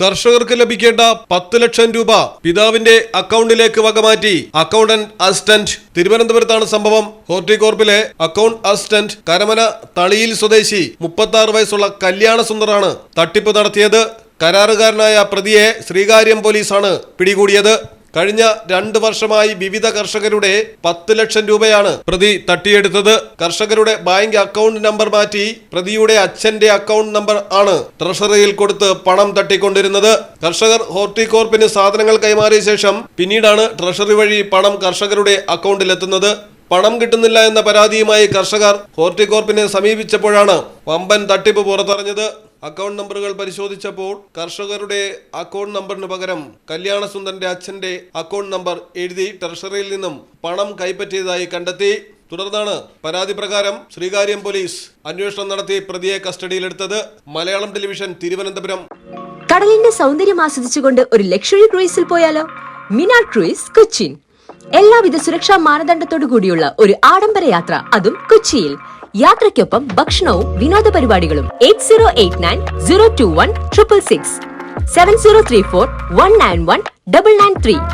കർഷകർക്ക് ലഭിക്കേണ്ട പത്ത് ലക്ഷം രൂപ പിതാവിന്റെ അക്കൗണ്ടിലേക്ക് വകമാറ്റി. അക്കൗണ്ടന്റ് അസിസ്റ്റന്റ് തിരുവനന്തപുരത്താണ് സംഭവം. ഹോർട്ടികോർപ്പിലെ അക്കൗണ്ട് അസിസ്റ്റന്റ് കരമന തളിയിൽ സ്വദേശി മുപ്പത്തി വയസ്സുള്ള കല്യാണ സുന്ദറാണ് തട്ടിപ്പ് നടത്തിയത്. കരാറുകാരനായ പ്രതിയെ ശ്രീകാര്യം പോലീസാണ് പിടികൂടിയത്. കഴിഞ്ഞ രണ്ട് വർഷമായി വിവിധ കർഷകരുടെ പത്ത് ലക്ഷം രൂപയാണ് പ്രതി തട്ടിയെടുത്തത്. കർഷകരുടെ ബാങ്ക് അക്കൗണ്ട് നമ്പർ മാറ്റി പ്രതിയുടെ അച്ഛന്റെ അക്കൗണ്ട് നമ്പർ ആണ് ട്രഷറിയിൽ കൊടുത്ത് പണം തട്ടിക്കൊണ്ടിരുന്നത്. കർഷകർ ഹോർട്ടികോർപ്പിന് സാധനങ്ങൾ കൈമാറിയ ശേഷം പിന്നീടാണ് ട്രഷറി വഴി പണം കർഷകരുടെ അക്കൗണ്ടിലെത്തുന്നത്. പണം കിട്ടുന്നില്ല എന്ന പരാതിയുമായി കർഷകർ ഹോർട്ടികോർപ്പിനെ സമീപിച്ചപ്പോഴാണ് വമ്പൻ തട്ടിപ്പ് പുറത്തറിഞ്ഞത്. അക്കൗണ്ട് നമ്പറുകൾ പരിശോധിച്ചപ്പോൾ കർഷകരുടെ അക്കൗണ്ട് നമ്പറിന് പകരം കല്യാണസുന്ദരന്റെ അച്ഛന്റെ അക്കൗണ്ട് നമ്പർ എഴുതി ട്രഷറിയിൽ നിന്നും പണം കൈപ്പറ്റിയതായി കണ്ടെത്തി. തുടർന്നാണ് പരാതി പ്രകാരം ശ്രീകാര്യം പോലീസ് അന്വേഷണം നടത്തി പ്രതിയെ കസ്റ്റഡിയിലെടുത്തത്. മലയാളം ടെലിവിഷൻ തിരുവനന്തപുരം. കടലിന്റെ സൗന്ദര്യം ആസ്വദിച്ചുകൊണ്ട് ഒരു ലക്ഷറി ക്രൂയിസിൽ പോയാലോ? മിനാ ക്രൂയിസ് കൊച്ചിൻ. എല്ലാവിധ സുരക്ഷാ മാനദണ്ഡത്തോടു കൂടിയുള്ള ഒരു ആഡംബര യാത്ര അതും കൊച്ചിയിൽ. യാത്രയ്ക്കൊപ്പം ഭക്ഷണവും വിനോദ പരിപാടികളും. Eight zero eight nine zero two one triple six. Seven zero three four one nine one double nine three.